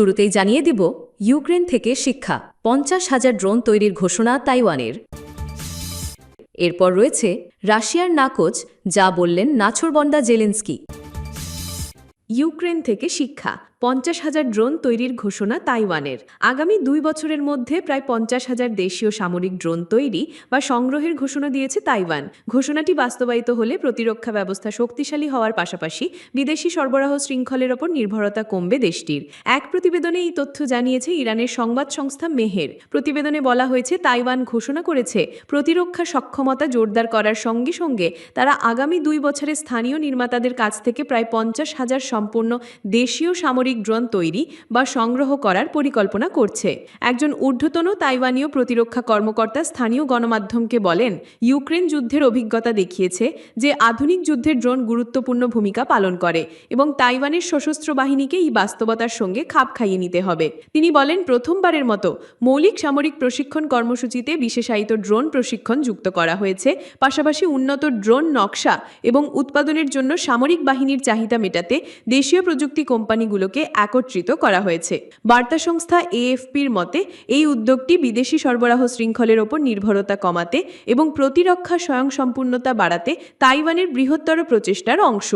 শুরুতেই জানিয়ে দিব, ইউক্রেন থেকে শিক্ষা, পঞ্চাশ হাজার ড্রোন তৈরির ঘোষণা তাইওয়ানের। এরপর রয়েছে রাশিয়ার নাকচ, যা বললেন নাছোরবন্দা জেলেন্সকি। ইউক্রেন থেকে শিক্ষা পঞ্চাশ হাজার ড্রোন তৈরির ঘোষণা তাইওয়ানের। আগামী দুই বছরের মধ্যে প্রায় পঞ্চাশ হাজার দেশীয় সামরিক ড্রোন তৈরি বা সংগ্রহের ঘোষণা দিয়েছে তাইওয়ান। ঘোষণাটি বাস্তবায়িত হলে প্রতিরক্ষা ব্যবস্থা শক্তিশালী হওয়ার পাশাপাশি বিদেশি সরবরাহ শৃঙ্খলের ওপর নির্ভরতা কমবে দেশটির। এক প্রতিবেদনে এই তথ্য জানিয়েছে ইরানের সংবাদ সংস্থা মেহের। প্রতিবেদনে বলা হয়েছে, তাইওয়ান ঘোষণা করেছে, প্রতিরক্ষা সক্ষমতা জোরদার করার সঙ্গে সঙ্গে তারা আগামী দুই বছরে স্থানীয় নির্মাতাদের কাছ থেকে প্রায় পঞ্চাশ হাজার সম্পূর্ণ দেশীয় সামরিক ড্রোন তৈরি বা সংগ্রহ করার পরিকল্পনা করছে। একজন ঊর্ধ্বতন তাইওয়ানীয় প্রতিরক্ষা কর্মকর্তা স্থানীয় গণমাধ্যমকে বলেন, ইউক্রেন যুদ্ধের অভিজ্ঞতা দেখিয়েছে যে আধুনিক যুদ্ধের ড্রোন গুরুত্বপূর্ণ ভূমিকা পালন করে এবং তাইওয়ানের সশস্ত্র বাহিনীকে এই বাস্তবতার সঙ্গে খাপ খাইয়ে নিতে হবে। তিনি বলেন, প্রথমবারের মতো মৌলিক সামরিক প্রশিক্ষণ কর্মসূচিতে বিশেষায়িত ড্রোন প্রশিক্ষণ যুক্ত করা হয়েছে। পাশাপাশি উন্নত ড্রোন নকশা এবং উৎপাদনের জন্য সামরিক বাহিনীর চাহিদা মেটাতে দেশীয় প্রযুক্তি কোম্পানিগুলোকে একত্রিত করা হয়েছে। বার্তা সংস্থা এএফপির মতে, এই উদ্যোগটি বিদেশি সরবরাহ শৃঙ্খলের ওপর নির্ভরতা কমাতে এবং প্রতিরক্ষা স্বয়ংসম্পূর্ণতা বাড়াতে তাইওয়ানের বৃহত্তর প্রচেষ্টার অংশ।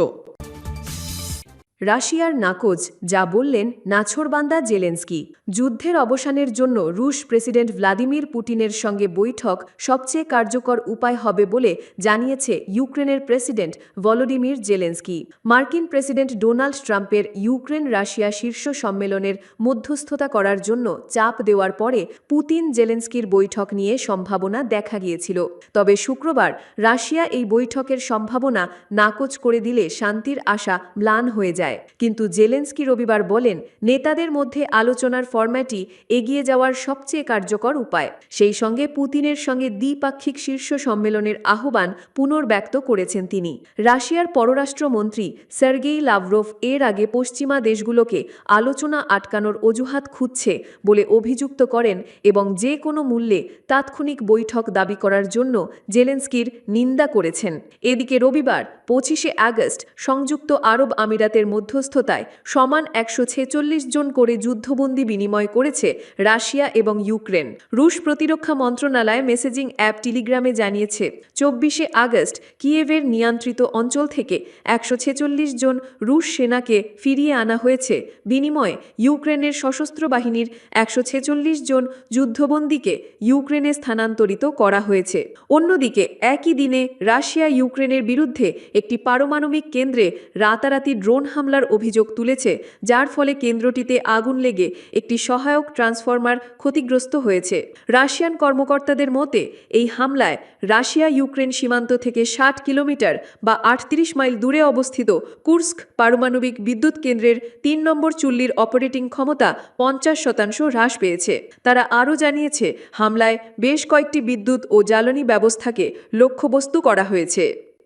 রাশিয়ার নাকচ যা বললেন নাছরবান্দা জেলেন্সকি। যুদ্ধের অবসানের জন্য রুশ প্রেসিডেন্ট ভ্লাদিমির পুতিনের সঙ্গে বৈঠক সবচেয়ে কার্যকর উপায় হবে বলে জানিয়েছে ইউক্রেনের প্রেসিডেন্ট ভলোডিমির জেলেন্সকি। মার্কিন প্রেসিডেন্ট ডোনাল্ড ট্রাম্পের ইউক্রেন রাশিয়া শীর্ষ সম্মেলনের মধ্যস্থতা করার জন্য চাপ দেওয়ার পরে পুতিন জেলেন্সকির বৈঠক নিয়ে সম্ভাবনা দেখা গিয়েছিল। তবে শুক্রবার রাশিয়া এই বৈঠকের সম্ভাবনা নাকচ করে দিলে শান্তির আশা ম্লান হয়ে যায়। কিন্তু জেলেন্সকি রবিবার বলেন, নেতাদের মধ্যে আলোচনার ফরম্যাটই এগিয়ে যাওয়ার সবচেয়ে কার্যকর উপায়। সেই সঙ্গে পুতিনের সঙ্গে দ্বিপাক্ষিক শীর্ষ সম্মেলনের আহ্বান পুনর্ব্যক্ত করেছেন তিনি। রাশিয়ার পররাষ্ট্রমন্ত্রী সার্গেই লাভরোভ এর আগে পশ্চিমা দেশগুলোকে আলোচনা আটকানোর অজুহাত খুঁজছে বলে অভিযুক্ত করেন এবং যে কোনো মূল্যে তাৎক্ষণিক বৈঠক দাবি করার জন্য জেলেন্সকির নিন্দা করেছেন। এদিকে রবিবার পঁচিশে আগস্ট সংযুক্ত আরব আমিরাতের মধ্যস্থতায় সমান একশো ছেচল্লিশ জন করে যুদ্ধবন্দী বিনিময় করেছে রাশিয়া এবং ইউক্রেন। রুশ প্রতিরক্ষা মন্ত্রণালয় মেসেজিং অ্যাপ টেলিগ্রামে জানিয়েছে, চব্বিশে আগস্ট কিয়েভের নিয়ন্ত্রিত অঞ্চল থেকে একশো ছেচল্লিশ জন রুশ সেনাকে ফিরিয়ে আনা হয়েছে। বিনিময়ে ইউক্রেনের সশস্ত্র বাহিনীর একশো ছেচল্লিশ জন যুদ্ধবন্দীকে ইউক্রেনে স্থানান্তরিত করা হয়েছে। অন্যদিকে, একই দিনে রাশিয়া ইউক্রেনের বিরুদ্ধে একটি পারমাণবিক কেন্দ্রে রাতারাতি ড্রোন হামলার অভিযোগ তুলেছে, যার ফলে কেন্দ্রটিতে আগুন লেগে একটি সহায়ক ট্রান্সফরমার ক্ষতিগ্রস্ত হয়েছে। রাশিয়ান কর্মকর্তাদের মতে, এই হামলায় রাশিয়া ইউক্রেন সীমান্ত থেকে ষাট কিলোমিটার বা আটত্রিশ মাইল দূরে অবস্থিত কুর্স্ক পারমাণবিক বিদ্যুৎ কেন্দ্রের তিন নম্বর চুল্লির অপারেটিং ক্ষমতা পঞ্চাশ শতাংশ হ্রাস পেয়েছে। তারা আরও জানিয়েছে, হামলায় বেশ কয়েকটি বিদ্যুৎ ও জ্বালানি ব্যবস্থাকে লক্ষ্যবস্তু করা হয়েছে।